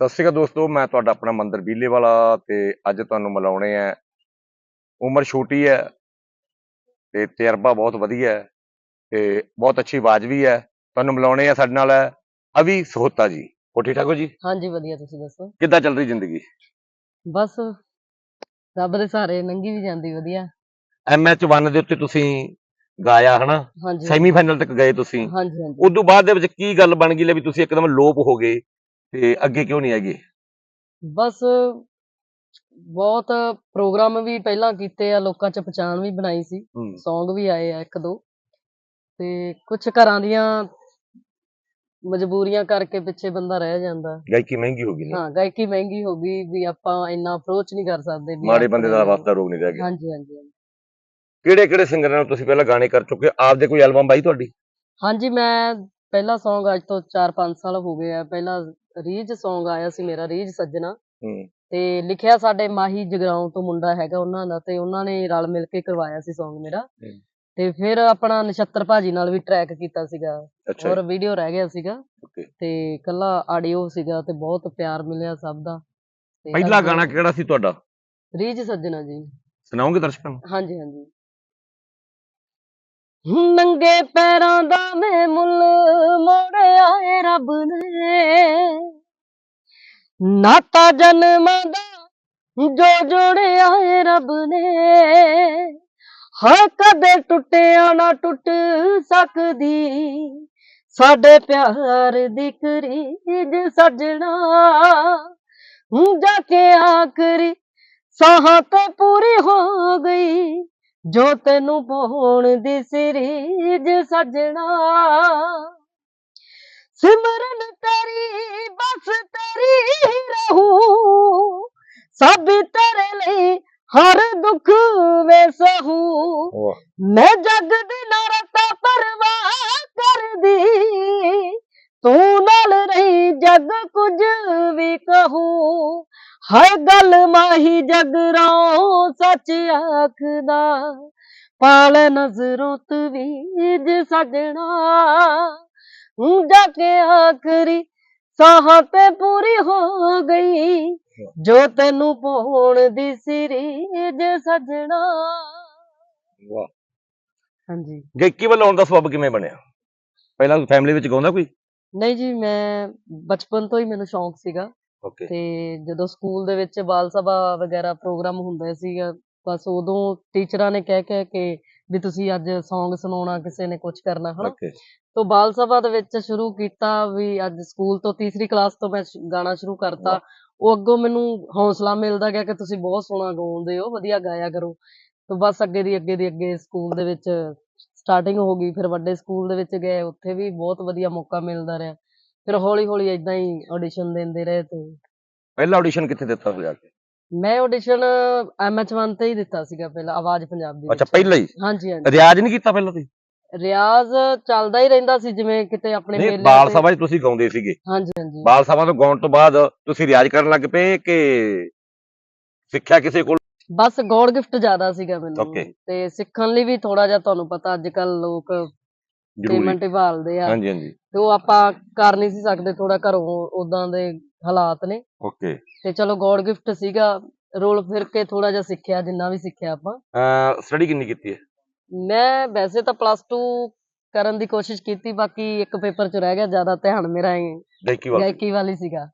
ਸਤਿ ਸ਼੍ਰੀ ਅਕਾਲ ਦੋਸਤੋ ਮੈਂ ਤੁਹਾਡਾ ਆਪਣਾ ਮੰਦਰ ਬੀਲੇ ਵਾਲਾ ਤੇ ਅੱਜ ਤੁਹਾਨੂੰ ਮਿਲਾਉਣੇ ਆ। ਉਮਰ ਛੋਟੀ ਹੈ ਤੇ ਤਜਰਬਾ ਬਹੁਤ ਵਧੀਆ ਹੈ ਤੇ ਬਹੁਤ ਅੱਛੀ ਆਵਾਜ਼ ਵੀ ਹੈ। ਤੁਹਾਨੂੰ ਮਿਲਾਉਣੇ ਆ ਸਾਡੇ ਨਾਲ ਹੈ ਅਵੀ ਸਹੋਤਾ ਜੀ। ਹੋ ਠੀਕ ਠਾਕ ਹੋ ਜੀ? ਹਾਂਜੀ ਵਧੀਆ ਤੁਸੀਂ ਦੱਸੋ? ਕਿੱਦਾਂ ਚੱਲ ਰਹੀ ਜ਼ਿੰਦਗੀ? ਬਸ ਰੱਬ ਦੇ ਸਹਾਰੇ ਲੰਗੀ ਵੀ ਜਾਂਦੀ ਵਧੀਆ। ਐਮਐਚ 1 ਦੇ ਉੱਤੇ ਤੁਸੀਂ ਗਾਇਆ ਹਨਾ? ਹਾਂਜੀ। ਸੈਮੀਫਾਈਨਲ ਤੱਕ ਗਏ ਤੁਸੀਂ। ਹਾਂਜੀ ਹਾਂਜੀ। ਉਦੋਂ ਬਾਅਦ ਦੇ ਵਿੱਚ ਕੀ ਗੱਲ ਬਣ ਗਈ ਲੈ ਵੀ ਤੁਸੀਂ ਇੱਕਦਮ ਲੋਪ ਹੋ ਗਏ? ਤੇ ਅੱਗੇ ਕਿਉਂ ਨਹੀਂ ਹੈਗੇ? ਬਸ ਬਹੁਤ ਪ੍ਰੋਗਰਾਮ ਵੀ ਪਹਿਲਾਂ ਕੀਤੇ ਆ ਲੋਕਾਂ 'ਚ ਪਛਾਣ ਵੀ ਬਣਾਈ ਸੀ। ਹੂੰ। Song ਵੀ ਆਏ ਆ ਇੱਕ ਦੋ। ਤੇ ਕੁਝ ਘਰਾਂ ਦੀਆਂ ਮਜਬੂਰੀਆਂ ਕਰਕੇ ਪਿੱਛੇ ਬੰਦਾ ਰਹਿ ਜਾਂਦਾ। ਗਾਇਕੀ ਮਹਿੰਗੀ ਹੋ ਗਈ ਨਾ। ਹਾਂ ਗਾਇਕੀ ਮਹਿੰਗੀ ਹੋ ਗਈ ਵੀ ਆਪਾਂ ਇੰਨਾ ਅਪਰੋਚ ਨਹੀਂ ਕਰ ਸਕਦੇ ਵੀ ਮਾੜੇ ਬੰਦੇ ਦਾ ਵਾਸਤਾ ਰੋਗ ਨਹੀਂ ਰਹਿ ਗਿਆ। ਹਾਂਜੀ ਹਾਂਜੀ ਹਾਂਜੀ। ਕਿਹੜੇ ਕਿਹੜੇ ਸਿੰਗਰਾਂ ਨਾਲ ਤੁਸੀਂ ਪਹਿਲਾਂ ਗਾਣੇ ਕਰ ਚੁੱਕੇ ਹੋ? ਆਪਦੇ ਕੋਈ ਐਲਬਮ ਬਾਈ ਤੁਹਾਡੀ? ਹਾਂਜੀ ਮੈਂ ਪਹਿਲਾ Song ਅੱਜ ਤੋਂ 4-5 ਸਾਲ ਹੋ ਗਏ ਆ। ਪਹਿਲਾਂ ਰੀਜ Song ਆਇਆ ਸੀ ਮੇਰਾ ਰੀਜ ਸੱਜਣਾ। ਹੂੰ। ਤੇ ਲਿਖਿਆ ਸਾਡੇ ਮਾਹੀ ਜਗਰਾਉਂ ਤੋਂ ਮੁੰਡਾ ਹੈਗਾ ਉਹਨਾਂ ਦਾ ਤੇ ਉਹਨਾਂ ਨੇ ਰਲ ਮਿਲ ਕੇ ਕਰਵਾਇਆ ਸੀ Song ਮੇਰਾ। ਹੂੰ। ਤੇ ਫਿਰ ਆਪਣਾ ਨਛੱਤਰ ਭਾਜੀ ਨਾਲ ਵੀ ਟਰੈਕ ਕੀਤਾ ਸੀਗਾ। ਅੱਛਾ। ਔਰ ਵੀਡੀਓ ਰਹਿ ਗਿਆ ਸੀਗਾ। ਓਕੇ ਤੇ ਕੱਲਾ ਆਡੀਓ ਸੀਗਾ ਤੇ ਬਹੁਤ ਪਿਆਰ ਮਿਲਿਆ ਸਭ ਦਾ। ਤੇ ਪਹਿਲਾ ਅੱਜ ਗਾਣਾ ਕਿਹੜਾ ਸੀ ਤੁਹਾਡਾ? ਰੀਜ ਸੱਜਣਾ ਜੀ। ਸੁਣਾਓਗੇ ਦਰਸ਼ਕਾਂ ਨੂੰ? ਹਾਂਜੀ ਹਾਂਜੀ। ਨੰਗੇ ਪੈਰਾਂ ਦਾ ਮੈਂ ਮੁੱਲ ਮੋੜਿਆ ਏ ਰੱਬ ਨੇ। ਨਾਤਾ ਜਨਮਾਂ ਦਾ ਜੋ ਜੋੜਿਆ ਏ ਰੱਬ ਨੇ। ਹਾਂ ਕਦੇ ਟੁੱਟਿਆ ਨਾ ਟੁੱਟ ਸਕਦੀ। ਸਾਡੇ ਪਿਆਰ ਦੀ ਕਰੀਜ ਸੱਜਣਾ ਹੂੰ ਜਾ ਕੇ ਆਖਰੀ ਸਾਹਾਂ ਤੇ ਪੂਰੀ ਹੋ ਗਈ। ਜੋ ਤੈਨੂੰ ਪਾਉਣ ਦੀ ਸਿਰੀਜ ਸੱਜਣਾ। ਸਿਮਰਨ ਤੇਰੀ ਬਸ ਤੇਰੀ ਰਹੂ। ਸਭ ਤੇਰੇ ਲਈ ਹਰ ਦੁੱਖ ਵੇ ਸਹੂ ਮੈਂ ਜੱਗ ਦੀ ਨਰਤਾ ਪਰਵਾਹ ਕਰਦੀ। ਤੂੰ ਨਾਲ ਰਹੀ ਜੱਗ ਕੁਝ ਵੀ ਕਹੂ। ਹਰ ਗੱਲ ਮਾਹੀ ਜਗਰੋਂ ਸੱਚ ਆਖਦਾ ਪਾਲ ਨਜ਼ਰੋਂ ਤਵੀਜ ਸਜਣਾ। ਹੂੰ ਜਾ ਕੇ ਆਖਰੀ ਸਾਹਾਂ ਤੇ ਪੂਰੀ ਹੋ ਗਈ ਜੋ ਤੈਨੂੰ ਪਾਉਣ ਦੀ ਸਿਰੀਜ ਸਜਣਾ। ਵਾਹ। ਹਾਂਜੀ। ਗਾਇਕੀ ਵੱਲ ਆਉਣ ਦਾ ਸਬਬ ਕਿਵੇਂ ਬਣਿਆ? ਪਹਿਲਾਂ ਫੈਮਿਲੀ ਵਿੱਚ ਗਾਉਂਦਾ ਕੋਈ? ਨਹੀਂ ਜੀ ਮੈਂ ਬਚਪਨ ਤੋਂ ਹੀ ਮੈਨੂੰ ਸ਼ੌਂਕ ਸੀਗਾ। ਓਕੇ ਤੇ ਜਦੋਂ ਸਕੂਲ ਦੇ ਵਿੱਚ ਬਾਲ ਸਭਾ ਵਗੈਰਾ ਪ੍ਰੋਗਰਾਮ ਹੁੰਦਾ ਸੀਗਾ ਬਸ ਉਦੋਂ ਟੀਚਰਾਂ ਨੇ ਕਹਿ ਕਹਿ ਕੇ ਵੀ ਤੁਸੀਂ ਅੱਜ Song ਸੁਣਾਉਣਾ ਕਿਸੇ ਨੇ ਕੁਝ ਕਰਨਾ ਹਨਾ? ਓਕੇ ਤੋਂ ਬਾਲ ਸਭਾ ਦੇ ਵਿੱਚ ਸ਼ੁਰੂ ਕੀਤਾ ਵੀ ਅੱਜ ਸਕੂਲ ਤੋਂ ਤੀਸਰੀ ਕਲਾਸ ਤੋਂ ਮੈਂ ਸ਼- ਗਾਣਾ ਸ਼ੁਰੂ ਕਰਤਾ। ਉਹ ਅੱਗੋਂ ਮੈਨੂੰ ਹੌਸਲਾ ਮਿਲਦਾ ਗਿਆ ਕਿ ਤੁਸੀਂ ਬਹੁਤ ਸੋਹਣਾ ਗਾਉਂਦੇ ਹੋ ਵਧੀਆ ਗਾਇਆ ਕਰੋ। ਤੋਂ ਬਸ ਅੱਗੇ ਦੀ ਅੱਗੇ ਦੀ ਅੱਗੇ ਸਕੂਲ ਦੇ ਵਿੱਚ ਸਟਾਰਟਿੰਗ ਹੋ ਗਈ ਫਿਰ ਵੱਡੇ ਸਕੂਲ ਦੇ ਵਿੱਚ ਗਏ ਉੱਥੇ ਵੀ ਬਹੁਤ ਵਧੀਆ ਮੌਕਾ ਮਿਲਦਾ ਰਿਹਾ। ਫਿਰ ਹੌਲੀ ਹੌਲੀ ਇਦਾਂ ਹੀ ਆਡੀਸ਼ਨ ਦਿੰਦੇ ਰਹੇ ਤੇ। ਪਹਿਲਾ ਆਡੀਸ਼ਨ ਕਿੱਥੇ ਦਿੱਤਾ ਸੀ ਜਾ ਕੇ? ਮੈਂ ਆਡੀਸ਼ਨ ਐਮਐਚ1 ਤੇ ਹੀ ਦਿੱਤਾ ਸੀਗਾ ਪਹਿਲਾਂ ਆਵਾਜ਼ ਪੰਜਾਬ ਦੀ ਅੱਛਾ। ਪਹਿਲਾਂ ਹੀ? ਹਾਂਜੀ ਹਾਂਜੀ। ਰਿਆਜ਼ ਨਹੀਂ ਕੀਤਾ ਪਹਿਲਾਂ ਤੁਸੀਂ? ਰਿਆਜ਼ ਚੱਲਦਾ ਹੀ ਰਹਿੰਦਾ ਸੀ ਜਿਵੇਂ ਕਿਤੇ ਆਪਣੇ ਨਹੀਂ ਬਾਲ ਸਭਾ 'ਚ ਤੁਸੀਂ ਗਾਉਂਦੇ ਸੀਗੇ। ਹਾਂਜੀ ਹਾਂਜੀ। ਬਾਲ ਸਭਾ ਤੋਂ ਗਾਉਣ ਤੋਂ ਬਾਅਦ ਤੁਸੀਂ ਰਿਆਜ਼ ਕਰਨ ਲੱਗ ਪਏ ਕਿ ਸਿੱਖਿਆ ਕਿਸੇ ਕੋਲ? ਬਸ ਗੋਡ ਗਿਫਟ ਜ਼ਿਆਦਾ ਸੀਗਾ ਮੈਨੂੰ. ਤੇ ਸਿੱਖਣ ਲਈ ਵੀ ਥੋੜਾ ਜਿਹਾ ਤੁਹਾਨੂੰ ਪਤਾ ਅੱਜ ਕੱਲ ਲੋਕ ਪੇਮੈਂਟ ਹੀ ਭਾਲਦੇ ਆ। ਹਾਂਜੀ ਹਾਂਜੀ। ਤੇ ਉਹ ਆਪਾਂ ਕਰ ਨਹੀਂ ਸੀ ਸਕਦੇ ਥੋੜਾ ਘਰੋਂ ਉਦਾਂ ਦੇ ਹਾਲਾਤ ਨੇ। ਓਕੇ। ਤੇ ਚਲੋ ਗੋਡ ਗਿਫਟ ਸੀਗਾ ਰੋਲ ਫਿਰ ਕੇ ਥੋੜਾ ਜਿਹਾ ਸਿੱਖਿਆ ਜਿੰਨਾ ਵੀ ਸਿੱਖਿਆ ਆਪਾਂ। ਸਟੱਡੀ ਕਿੰਨੀ ਕੀਤੀ ਹੈ? ਮੈਂ ਵੈਸੇ ਤਾਂ ਪਲੱਸ 2 ਕਰਨ ਦੀ ਕੋਸ਼ਿਸ਼ ਕੀਤੀ ਬਾਕੀ ਇੱਕ ਪੇਪਰ 'ਚ ਰਹਿ ਗਿਆ ਜ਼ਿਆਦਾ ਧਿਆਨ ਮੇਰਾ ਗਾਇਕੀ ਵੱਲ। ਗਾਇਕੀ ਵਾਲੀ ਸੀਗਾ।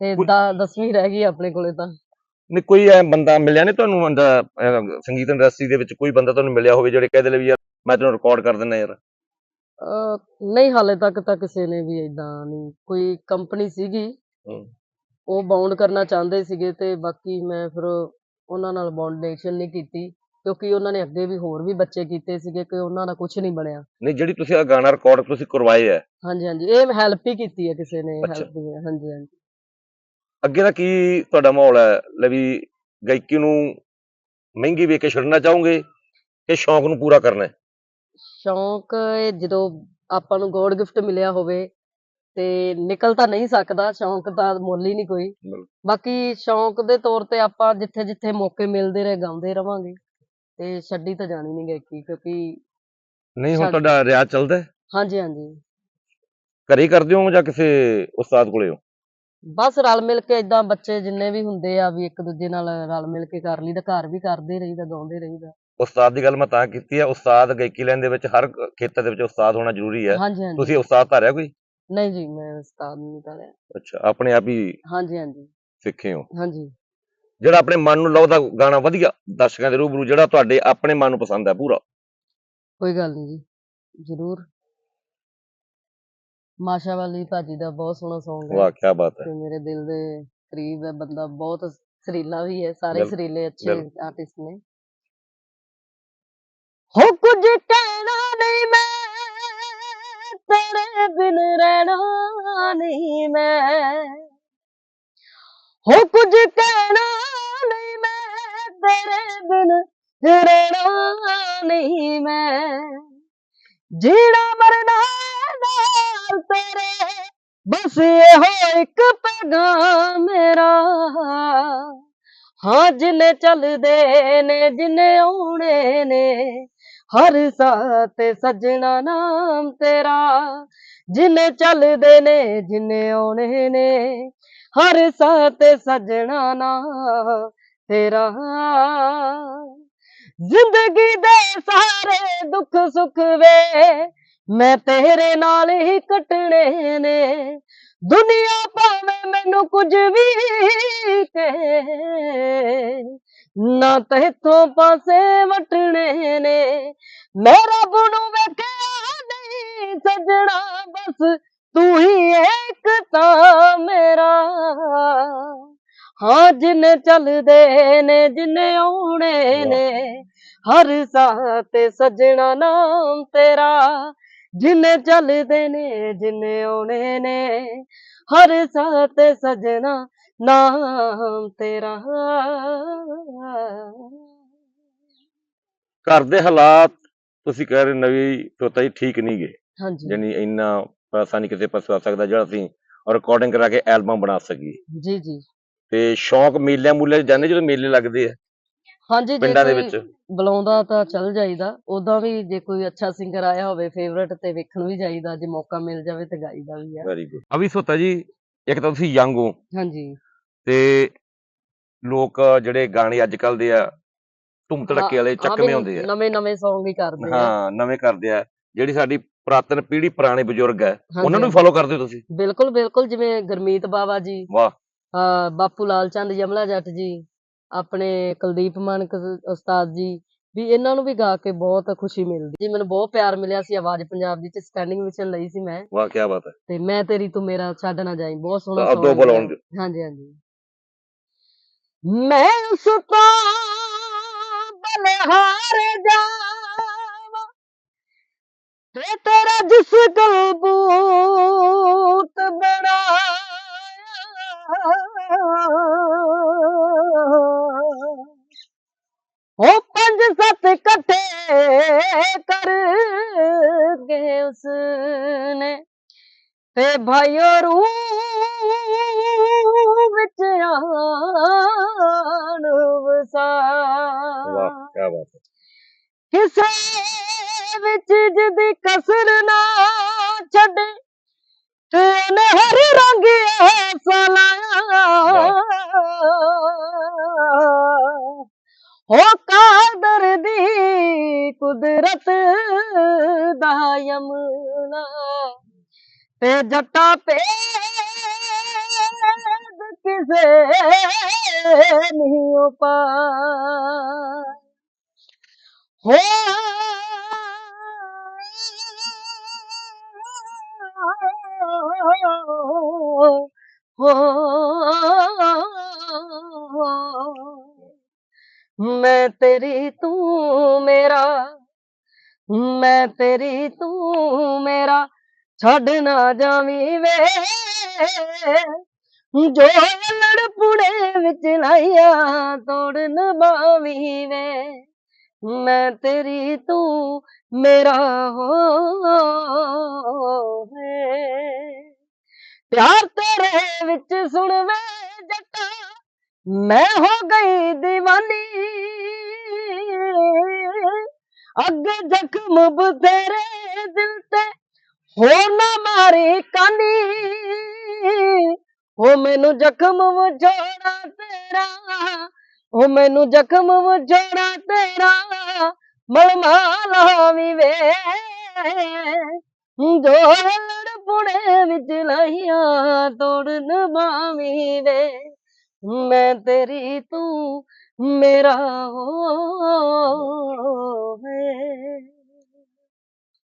ਤੇ ਕੋਈ- 10ਵੀਂ ਰਹਿ ਗਈ ਆਪਣੇ ਕੋਲੇ ਤਾਂ। ਨਹੀਂ ਕੋਈ ਐ ਬੰਦਾ ਮਿਲਿਆ ਨਹੀਂ ਤੁਹਾਨੂੰ ਸੰਗੀਤ ਇੰਡਸਟਰੀ ਦੇ ਵਿੱਚ ਕੋਈ ਬੰਦਾ ਤੁਹਾਨੂੰ ਮਿਲਿਆ ਹੋਵੇ ਜਿਹੜੇ ਕਹਿੰਦੇ ਲੈ ਵੀ ਯਾਰ ਮੈਂ ਤੈਨੂੰ ਰਿਕਾਰਡ ਕਰ ਦਿੰਦਾ ਯਾਰ। ਨਹੀਂ ਹਾਲੇ ਤੱਕ ਤਾਂ ਕਿਸੇ ਨੇ ਵੀ ਇਦਾਂ ਨਹੀਂ। ਕੋਈ ਕੰਪਨੀ ਸੀਗੀ ਹੂੰ। ਉਹ ਬਾਉਂਡ ਕਰਨਾ ਚਾਹੁੰਦੇ ਸੀਗੇ ਤੇ ਬਾਕੀ ਮੈਂ ਫਿਰ ਉਹਨਾਂ ਨਾਲ ਬਾਉਂਡੇਸ਼ਨ ਨਹੀਂ ਕੀਤੀ ਕਿਉਂਕਿ ਉਹਨਾਂ ਨੇ ਅੱਗੇ ਵੀ ਹੋਰ ਵੀ ਬੱਚੇ ਕੀਤੇ ਸੀਗੇ ਕਿ ਉਹਨਾਂ ਦਾ ਕੁਝ ਨਹੀਂ ਬਣਿਆ। ਨਹੀਂ ਜਿਹੜੀ ਤੁਸੀਂ ਆ ਗਾਣਾ ਰਿਕਾਰਡ ਤੁਸੀਂ ਕਰਵਾਏ ਆ ਹਾਂਜੀ ਹਾਂਜੀ ਇਹ ਹੈਲਪ ਹੀ ਕੀਤੀ ਹੈ ਕਿਸੇ ਨੇ। ਹੈਲਪ ਹੀ ਹੈ ਹਾਂਜੀ ਹਾਂਜੀ। ਅੱਗੇ ਦਾ ਕੀ ਤੁਹਾਡਾ ਮਾਹੌਲ ਹੈ? ਲੈ ਵੀ ਗਾਇਕੀ ਨੂੰ ਮਹਿੰਗੀ ਵੇਚ ਕੇ ਛੱਡਣਾ ਚਾਹੋਗੇ ਕਿ ਸ਼ੌਂਕ ਨੂੰ ਪੂਰਾ ਕਰਨਾ ਹੈ? ਸ਼ੌਂਕ ਇਹ ਜਦੋਂ ਆਪਾਂ ਨੂੰ ਗੋਡ ਗਿਫਟ ਮਿਲਿਆ ਹੋਵੇ ਤੇ ਨਿਕਲ ਤਾਂ ਨਹੀਂ ਸਕਦਾ ਸ਼ੌਂਕ ਦਾ ਮੁੱਲ ਹੀ ਨਹੀਂ ਕੋਈ। ਬਾਕੀ ਸ਼ੌਂਕ ਦੇ ਤੌਰ ਤੇ ਆਪਾਂ ਜਿੱਥੇ ਜਿੱਥੇ ਮੌਕੇ ਮਿਲਦੇ ਰਹੇ ਗਾਉਂਦੇ ਰਵਾਂਗੇ ਤੇ ਛੱਡੀ ਤਾਂ ਜਾਣੀ ਨਹੀਂ ਗਾਇਕੀ ਕਿਉਂਕਿ ਨਹੀਂ ਹੁਣ ਤੁਹਾਡਾ ਰਿਆਜ਼ ਚੱਲਦਾ? ਹਾਂਜੀ ਹਾਂਜੀ ਘਰੇ ਕਰਦੇ ਹੋ ਜਾਂ ਕਿਸੇ ਉਸਤਾਦ ਕੋਲੇ ਹੋ ਬਸ ਰਲ ਮਿਲ ਕੇ ਏਦਾਂ ਬੱਚੇ ਜਿੰਨੇ ਵੀ ਹੁੰਦੇ ਆ ਵੀ ਇੱਕ ਦੂਜੇ ਨਾਲ ਰਲ ਮਿਲ ਕੇ ਕਰ ਲਈਦਾ ਘਰ ਵੀ ਕਰਦੇ ਰਹੀਦਾ ਗਾਉਂਦੇ ਰਹੀਦਾ ਉਸਤਾਦ ਦੀ ਗੱਲ ਮੈਂ ਤਾਂ ਕੀਤੀ ਹੈ ਉਸਤਾਦ ਗਾਇਕੀ ਲੈਣ ਦੇ ਵਿੱਚ ਹਰ ਖੇਤਰ ਦੇ ਵਿੱਚ ਉਸਤਾਦ ਹੋਣਾ ਜ਼ਰੂਰੀ ਹੈ। ਹਾਂਜੀ ਹਾਂਜੀ। ਤੁਸੀਂ ਉਸਤਾਦ ਧਾਰਿਆ ਕੋਈ? ਨਹੀਂ ਜੀ ਮੈਂ ਉਸਤਾਦ ਨਹੀਂ ਕਰਿਆ ਅੱਛਾ ਆਪਣੇ ਆਪ ਹੀ ਹਾਂਜੀ ਹਾਂਜੀ। ਸਿੱਖੇ ਹੋ। ਹਾਂਜੀ। ਜਿਹੜਾ ਆਪਣੇ ਮਨ ਨੂੰ ਲਾਉਂਦਾ ਗਾਣਾ ਵਧੀਆ ਦਰਸ਼ਕਾਂ ਦੇ ਰੂਬਰੂ ਜਿਹੜਾ ਤੁਹਾਡੇ ਆਪਣੇ ਮਨ ਨੂੰ ਪਸੰਦ ਹੈ ਪੂਰਾ। ਕੋਈ ਗੱਲ ਨਹੀਂ ਜੀ ਜ਼ਰੂਰ। ਮਾਸ਼ਾ ਵਾਲੀ ਭਾਜੀ ਦਾ ਬਹੁਤ ਸੋਹਣਾ Song ਹੈ। ਵਾਹ ਕੀ ਬਾਤ ਹੈ। ਤੇ ਮੇਰੇ ਦਿਲ ਦੇ ਕਰੀਬ ਹੈ ਬੰਦਾ ਬਹੁਤ ਸੁਰੀਲਾ ਵੀ ਹੈ ਸਾਰੇ ਸੁਰੀਲੇ ਅੱਛੇ ਆਰਟਿਸਟ ਨੇ। ਹੋ ਕੁਝ ਕਹਿਣਾ ਨਹੀਂ ਮੈਂ ਤੇਰੇ ਬਿਨ ਰਹਿਣਾ ਨਹੀਂ ਮੈਂ ਹੋ ਕੁਝ ਕਹਿਣਾ ਨਹੀਂ ਮੈਂ ਤੇਰੇ ਬਿਨ ਰਹਿਣਾ ਨਹੀਂ ਮੈਂ ਜੀਣਾ ਮਰਨਾ ਨਾਲ ਤੇਰੇ ਬਸ ਇਹੋ ਇੱਕ ਪੈਗਾਮ ਮੇਰਾ ਹਾਂ ਜਿੰਨੇ ਚੱਲਦੇ ਨੇ ਜਿੰਨੇ ਆਉਣੇ ਨੇ ਹਰ ਸਾਹ ਤੇ ਸੱਜਣਾ ਨਾਮ ਤੇਰਾ, ਜਿੰਨੇ ਚੱਲਦੇ ਨੇ, ਜਿੰਨੇ ਆਉਣੇ ਨੇ, ਹਰ ਸਾਹ ਤੇ ਸੱਜਣਾ ਨਾਮ ਤੇਰਾ। ਜ਼ਿੰਦਗੀ ਦੇ ਸਾਰੇ ਦੁੱਖ ਸੁੱਖ ਵੇ, ਮੈਂ ਤੇਰੇ ਨਾਲ ਹੀ ਕੱਟਣੇ ਨੇ। ਦੁਨੀਆ ਭਾਵੇਂ ਮੈਨੂੰ ਕੁਝ ਵੀ ਕਹੇ ਨਾ ਤੇਥੋਂ ਪਾਸੇ ਵਟਣੇ ਨੇ। ਮੇਰਾ ਬੁਣੂ ਵੇਖਿਆ ਨਹੀਂ ਸੱਜਣਾ, ਬਸ ਤੂੰ ਹੀ ਇੱਕ ਤਾਂ ਮੇਰਾ। ਹਾਂ, ਜਿੰਨੇ ਚੱਲਦੇ ਨੇ, ਜਿੰਨੇ ਆਉਣੇ ਨੇ, ਹਰ ਸਾਹ ਤੇ ਸੱਜਣਾ ਨਾਮ ਤੇਰਾ। ਜਿੰਨੇ ਚੱਲਦੇ ਨੇ ਜਿੰਨੇ ਆਉਣੇ ਨੇ ਹਰ ਸਾਹ ਤੇ ਸੱਜਣਾ ਨਾਮ ਤੇਰਾ। ਘਰ ਦੇ ਹਾਲਾਤ ਤੁਸੀਂ ਕਹਿ ਰਹੇ ਨਵੀਂ ਤੋਤਾ ਜੀ ਠੀਕ ਨਹੀਂ ਗਏ ਹਾਂਜੀ। ਯਾਨੀ ਇੰਨਾ ਪੈਸਾ ਨਹੀਂ ਕਿਸੇ ਪਾਸੇ ਆ ਸਕਦਾ ਜਿਹੜਾ ਅਸੀਂ ਰਿਕਾਰਡਿੰਗ ਕਰਾ ਕੇ ਐਲਬਮ ਬਣਾ ਸਕੀਏ। ਜੀ ਜੀ। ਤੇ ਸ਼ੌਂਕ ਮੇਲਿਆਂ ਮੂਲਿਆਂ ਜਾਂਦੇ ਜਦੋਂ ਮੇਲੇ ਲੱਗਦੇ ਆ? ਹਾਂਜੀ ਜੇ ਪਿੰਡਾਂ ਦੇ ਵਿੱਚ। ਬੁਲਾਉਂਦਾ ਤਾਂ ਚੱਲ ਜਾਈਦਾ। ਉਦਾਂ ਵੀ ਜੇ ਕੋਈ ਅੱਛਾ ਸਿੰਗਰ ਆਇਆ ਹੋਵੇ ਫੇਵਰਟ ਤੇ ਵੇਖਣ ਵੀ ਜਾਈਦਾ ਜੇ ਮੌਕਾ ਮਿਲ ਜਾਵੇ ਤੇ ਗਾਈਦਾ ਵੀ ਆ। ਵੈਰੀ ਗੁੱਡ ਅਭੀ ਸੋਤਾ ਜੀ ਇੱਕ ਤਾਂ ਤੁਸੀਂ ਯੰਗ ਹੋ। ਹਾਂਜੀ। ਤੇ ਲੋਕ ਜਿਹੜੇ ਗਾਣੇ ਅੱਜ ਕੱਲ ਦੇ ਆ ਧੂਮ ਧੜੱਕੇ ਵਾਲੇ ਚੱਕਵੇਂ ਹੁੰਦੇ ਆ। ਨਵੇਂ ਨਵੇਂ Song ਹੀ ਕਰਦੇ ਆ। ਹਾਂ ਨਵੇਂ ਕਰਦੇ ਆ। ਜਿਹੜੀ ਸਾਡੀ ਪੁਰਾਤਨ ਪੀੜ੍ਹੀ ਪੁਰਾਣੇ ਬਜ਼ੁਰਗ ਹੈ ਉਹਨਾਂ ਨੂੰ ਫੋਲੋ ਕਰਦੇ ਹੋ ਤੁਸੀਂ? ਬਿਲਕੁਲ ਬਿਲਕੁਲ ਜਿਵੇਂ ਗੁਰਮੀਤ ਬਾਵਾ ਜੀ ਵਾਹ। ਬਾਪੂ ਲਾਲ ਚੰਦ ਯਮਲਾ ਜੱਟ ਜੀ ਆਪਣੇ ਕੁਲਦੀਪ ਮਾਨਕ ਉਸਤਾਦ ਜੀ ਵੀ ਇਹਨਾਂ ਨੂੰ ਵੀ ਗਾ ਕੇ ਬਹੁਤ ਖੁਸ਼ੀ ਮਿਲਦੀ। ਜੀ ਮੈਨੂੰ ਬਹੁਤ ਪਿਆਰ ਮਿਲਿਆ ਸੀ ਆਵਾਜ਼ ਪੰਜਾਬ ਦੀ ਚ ਸਟੈਂਡਿੰਗ ਵਿੱਚ ਲਈ ਸੀ ਮੈਂ। ਵਾਹ ਕੀ ਬਾਤ ਹੈ। ਤੇ ਮੈਂ ਤੇਰੀ ਤੂੰ ਮੇਰਾ ਛੱਡ ਨਾ ਜਾਈ ਬਹੁਤ ਸੋਹਣਾ ਆਹ song ਦੋ ਹੈ। ਬੋਲ ਆਉਣ ਦਿਓ। ਹਾਂਜੀ ਹਾਂਜੀ। ਮੈਂ ਉਸ ਤੋਂ ਬਲਹਾਰ ਜਾਵਾਂ ਤੇ ਤੇਰਾ ਜਿਸ ਕਲਬੂਤ ਬਣਾਇਆ। ਇਕੱਠੇ ਕਰ ਗਏ ਉਸਨੇ। ਤੇ ਭਾਈਓ ਰੂ ਵਿੱਚ ਆਣ ਵਸਾ ਵਾਹ ਕੀ ਬਾਤ ਹੈ। ਕਿਸੇ ਵਿੱਚ ਜਿਹਦੀ ਕਸਰ ਨਾ ਛੱਡੇ ਤੇ ਉਹਨੇ ਹਰ ਰੰਗ ਐਸਾ ਲਾਇਆ ਤੇ ਜੱਟਾ ਪੇ ਕਿਸੇ ਨਹੀਂ ਉਪਾ ਹੋ ਛੱਡ ਨਾ ਜਾਵੀਂ ਵੇ। ਜੋ ਲੜ ਪੁੜੇ ਵਿੱਚ ਲਾਈਆਂ ਤੋੜਨ ਬਾਵੀ ਵੇ। ਮੈਂ ਤੇਰੀ ਤੂੰ ਮੇਰਾ ਹੋਵੇ। ਪਿਆਰ ਤੇਰੇ ਵਿੱਚ ਸੁਣ ਵੇ ਜੱਟਾ, ਮੈਂ ਹੋ ਗਈ دیਵਾਨੀ ਅੱਗ ਜ਼ਖਮ ਬਥੇਰੇ ਦਿਲ ਤੇ ਹੋ ਨਾ ਮਾਰੀ ਕਾਨੀ ਉਹ ਮੈਨੂੰ ਜ਼ਖਮ ਵਜੋੜਾ ਤੇਰਾ ਉਹ ਮੈਨੂੰ ਜ਼ਖਮ ਵਜੋੜਾ ਤੇਰਾ ਮਲਮਾ ਲਾਵੀ ਵੇ। ਜੋ ਲੜਪੁਣੇ ਵਿੱਚ ਲਾਈਆਂ, ਤੋੜਨ ਨਵਾਵੀ ਵੇ। ਮੈਂ ਤੇਰੀ ਤੂੰ ਮੇਰਾ ਹੋਵੇ।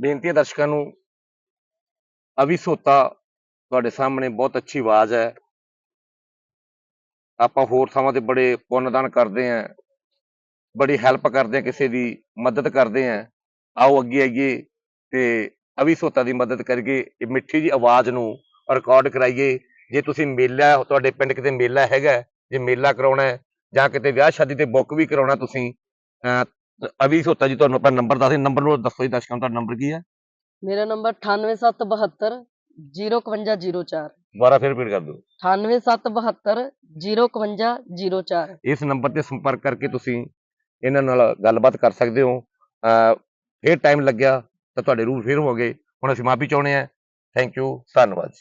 ਬੇਨਤੀ ਹੈ ਦਰਸ਼ਕਾਂ ਨੂੰ ਅਵੀ ਸੋਤਾ ਤੁਹਾਡੇ ਸਾਹਮਣੇ ਬਹੁਤ ਅੱਛੀ ਆਵਾਜ਼ ਹੈ। ਆਪਾਂ ਹੋਰ ਥਾਵਾਂ ਤੇ ਬੜੇ ਪੁੰਨਦਾਨ ਕਰਦੇ ਆਂ ਬੜੀ ਹੈਲਪ ਕਰਦੇ ਆਂ ਕਿਸੇ ਦੀ ਮਦਦ ਕਰਦੇ ਆਂ ਆਓ ਅੱਗੇ ਆਈਏ ਤੇ ਅਵੀ ਸੋਤਾ ਦੀ ਮਦਦ ਕਰਕੇ ਇਹ ਮਿੱਠੀ ਜੀ ਆਵਾਜ਼ ਨੂੰ ਰਿਕਾਰਡ ਕਰਾਈਏ। ਜੇ ਤੁਸੀਂ ਮੇਲਾ ਤੁਹਾਡੇ ਪਿੰਡ ਕਿਤੇ ਮੇਲਾ ਹੈਗਾ ਜੇ ਮੇਲਾ ਕਰਾਉਣਾ ਹੈ ਜਾਂ ਕਿਤੇ ਵਿਆਹ ਸ਼ਾਦੀ ਤੇ ਬੁੱਕ ਵੀ ਕਰਾਉਣਾ ਤੁਸੀਂ ਅਹ, ਅਵੀ ਸੋਤਾ ਜੀ ਤੁਹਾਨੂੰ ਆਪਾਂ ਨੰਬਰ ਦੱਸ ਨੰਬਰ ਨੂੰ ਦੱਸੋ ਜੀ ਦਰਸ਼ਕਾਂ ਨੂੰ ਤੁਹਾਡਾ ਨੰਬਰ ਕੀ ਹੈ? ਮੇਰਾ ਨੰਬਰ 98772 05104 ਦੁਬਾਰਾ ਫਿਰ ਰਿਪੀਟ ਕਰ ਦਿਓ। 98772 05104 ਇਸ ਨੰਬਰ ਤੇ ਸੰਪਰਕ ਕਰਕੇ ਤੁਸੀਂ ਇਹਨਾਂ ਨਾਲ ਗੱਲਬਾਤ ਕਰ ਸਕਦੇ ਹੋ। ਫੇਰ ਟਾਈਮ ਲੱਗਿਆ ਤਾਂ ਤੁਹਾਡੇ ਰੂਲ ਫੇਰ ਹੋ ਗਏ। ਹੁਣ ਅਸੀਂ ਮਾਫੀ ਚਾਹੁੰਦੇ ਹਾਂ। ਥੈਂਕ ਯੂ ਧੰਨਵਾਦ